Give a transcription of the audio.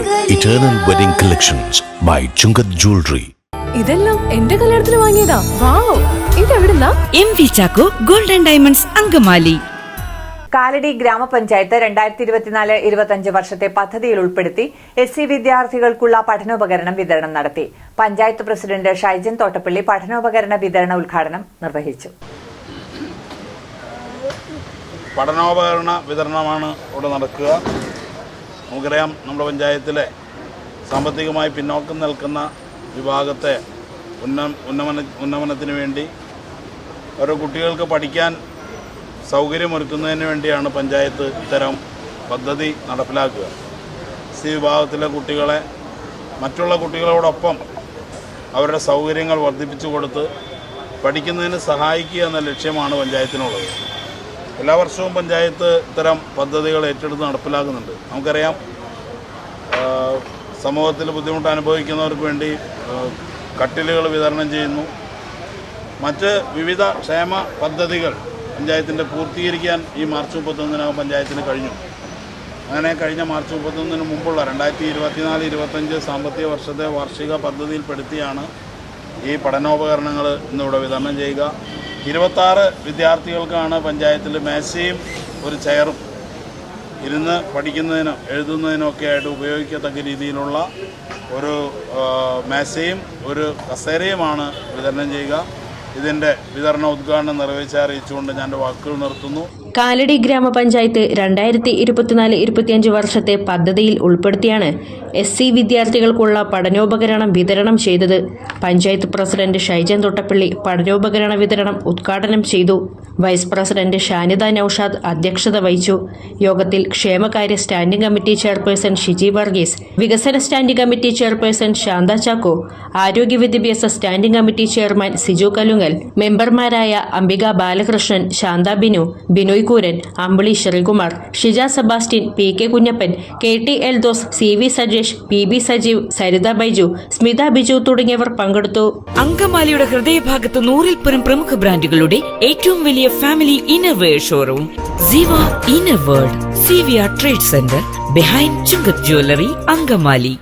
Eternal Wedding Collections by Chungat Jewelry. ഇതെല്ലാം എന്റെ കല്യാണത്തിന് വാങ്ങിയതാ. Wow. ഇതെവിടുന്നാ? M V Chacko golden diamonds Angamaly. Kalady ഗ്രാമപഞ്ചായത്ത് രണ്ടായിരത്തി ഇരുപത്തിനാല് ഇരുപത്തിയഞ്ച് വർഷത്തെ പദ്ധതിയിൽ ഉൾപ്പെടുത്തി എസ് സി വിദ്യാർത്ഥികൾക്കുള്ള പഠനോപകരണം വിതരണം നടത്തി. പഞ്ചായത്ത് പ്രസിഡന്റ് ഷൈജൻ തോട്ടപ്പള്ളി പഠനോപകരണ വിതരണ ഉദ്ഘാടനം നിർവഹിച്ചു. പഠനോപകരണ വിതരണമാണ് ഇവിടെ നടക്കുക. നമുക്കറിയാം നമ്മുടെ പഞ്ചായത്തിലെ സാമ്പത്തികമായി പിന്നോക്കം നിൽക്കുന്ന വിഭാഗത്തെ ഉന്ന ഉന്നമന ഉന്നമനത്തിന് വേണ്ടി ഓരോ കുട്ടികൾക്ക് പഠിക്കാൻ സൗകര്യമൊരുക്കുന്നതിന് വേണ്ടിയാണ് പഞ്ചായത്ത് ഇത്തരം പദ്ധതി നടപ്പിലാക്കുക. സി വിഭാഗത്തിലെ കുട്ടികളെ മറ്റുള്ള കുട്ടികളോടൊപ്പം അവരുടെ സൗകര്യങ്ങൾ വർദ്ധിപ്പിച്ചു കൊടുത്ത് പഠിക്കുന്നതിന് സഹായിക്കുക എന്ന ലക്ഷ്യമാണ് പഞ്ചായത്തിനുള്ളത്. എല്ലാ വർഷവും പഞ്ചായത്ത് ഇത്തരം പദ്ധതികൾ ഏറ്റെടുത്ത് നടപ്പിലാക്കുന്നുണ്ട്. നമുക്കറിയാം സമൂഹത്തിൽ ബുദ്ധിമുട്ട് അനുഭവിക്കുന്നവർക്ക് വേണ്ടി കട്ടിലുകൾ വിതരണം ചെയ്യുന്നു. മറ്റ് വിവിധ ക്ഷേമ പദ്ധതികൾ പഞ്ചായത്തിന്റെ പൂർത്തീകരിക്കാൻ ഈ മാർച്ച് മുപ്പത്തൊന്നിനകം പഞ്ചായത്തിന് കഴിഞ്ഞു. അങ്ങനെ കഴിഞ്ഞ മാർച്ച് മുപ്പത്തൊന്നിന് മുമ്പുള്ള രണ്ടായിരത്തി ഇരുപത്തിനാല് ഇരുപത്തഞ്ച് സാമ്പത്തിക വർഷത്തെ വാർഷിക പദ്ധതിയിൽപ്പെടുത്തിയാണ് ഈ പഠനോപകരണങ്ങൾ ഇന്നിവിടെ വിതരണം ചെയ്യുക. ഇരുപത്താറ് വിദ്യാർത്ഥികൾക്കാണ് പഞ്ചായത്തിൽ മേശയും ഒരു ചെയറും ഇരുന്ന് പഠിക്കുന്നതിനും എഴുതുന്നതിനും ഒക്കെ ആയിട്ട് ഉപയോഗിക്കത്തക്ക രീതിയിലുള്ള ഒരു മേശയും ഒരു കസേരയുമാണ് വിതരണം ചെയ്യുക. ഇതിന്റെ വിതരണ ഉദ്ഘാടനം നിർവഹിച്ച് അറിയിച്ചുകൊണ്ട് ഞാൻ വാക്കുകൾ നിർത്തുന്നു. കാലടി ഗ്രാമപഞ്ചായത്ത് രണ്ടായിരത്തി ഇരുപത്തിനാല് ഇരുപത്തിയഞ്ച് വർഷത്തെ പദ്ധതിയിൽ ഉൾപ്പെടുത്തിയാണ് എസ് സി വിദ്യാർത്ഥികൾക്കുള്ള പഠനോപകരണം വിതരണം ചെയ്തത്. പഞ്ചായത്ത് പ്രസിഡന്റ് ഷൈജൻ തൊട്ടപ്പള്ളി പഠനോപകരണ വിതരണം ഉദ്ഘാടനം ചെയ്തു. വൈസ് പ്രസിഡന്റ് ഷാനിത നൌഷാദ് അധ്യക്ഷത വഹിച്ചു. യോഗത്തിൽ ക്ഷേമകാര്യ standing committee chairperson Shiji Varghese വികസന standing committee chairperson Shantha Chacko ആരോഗ്യ വിദ്യാഭ്യാസ standing committee chairman Siju Kalungal മെമ്പർമാരായ Ambika Balakrishnan Shantha Binu Binoy Kooran Ambili Sreekumar Shija Sebastian P K Kunjappan K T Eldhose C V Sajesh P B Sajeev Saritha Baiju Smitha Biju തുടങ്ങിയവർ പങ്കെടുത്തു. അങ്കമാലിയുടെ ഹൃദയഭാഗത്ത് നൂറിൽ പരം പ്രമുഖ ബ്രാൻഡുകളുടെ ഏറ്റവും വലിയ family innerwear showroom Ziva inner world C V R trade centre behind Chungath jewellery Angamaly.